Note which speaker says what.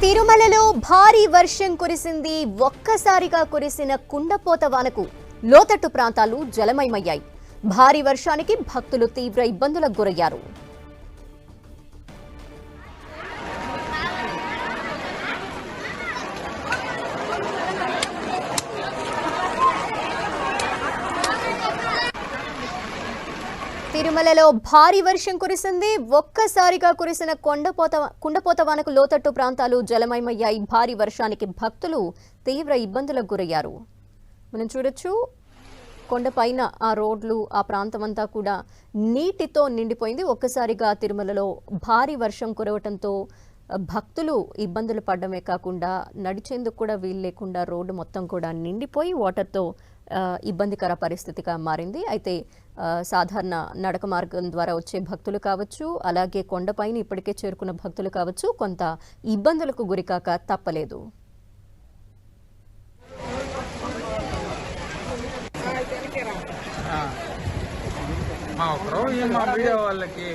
Speaker 1: తిరుమలలో భారీ వర్షం కురిసింది. ఒక్కసారిగా కురిసిన కుండపోత వానకు లోతట్టు ప్రాంతాలు జలమయమయ్యాయి. భారీ వర్షానికి భక్తులు తీవ్ర ఇబ్బందులకు గురయ్యారు. తిరుమలలో భారీ వర్షం కురిసింది. ఒక్కసారిగా కురిసిన కొండపోత కుండపోత వానకు లోతట్టు ప్రాంతాలు జలమయమయ్యాయి. భారీ వర్షానికి భక్తులు తీవ్ర ఇబ్బందులకు గురయ్యారు. మనం చూడొచ్చు కొండపైన ఆ రోడ్లు ఆ ప్రాంతం అంతా కూడా నీటితో నిండిపోయింది. ఒక్కసారిగా తిరుమలలో భారీ వర్షం కురవటంతో భక్తులు ఇబ్బందులు పడడమే కాకుండా నడిచేందుకు కూడా వీలు లేకుండా రోడ్డు మొత్తం కూడా నిండిపోయి వాటర్తో ఇబ్బందికర పరిస్థితిగా మారింది. అయితే ఆ, సాధారణ నడక మార్గం ద్వారా వచ్చే భక్తులు కావచ్చు అలాగే కొండపైన ఇప్పటికే చేరుకున్న భక్తులు కావచ్చు కొంత ఇబ్బందులకు గురికాక తప్పలేదు.
Speaker 2: మా మా వాళ్ళకి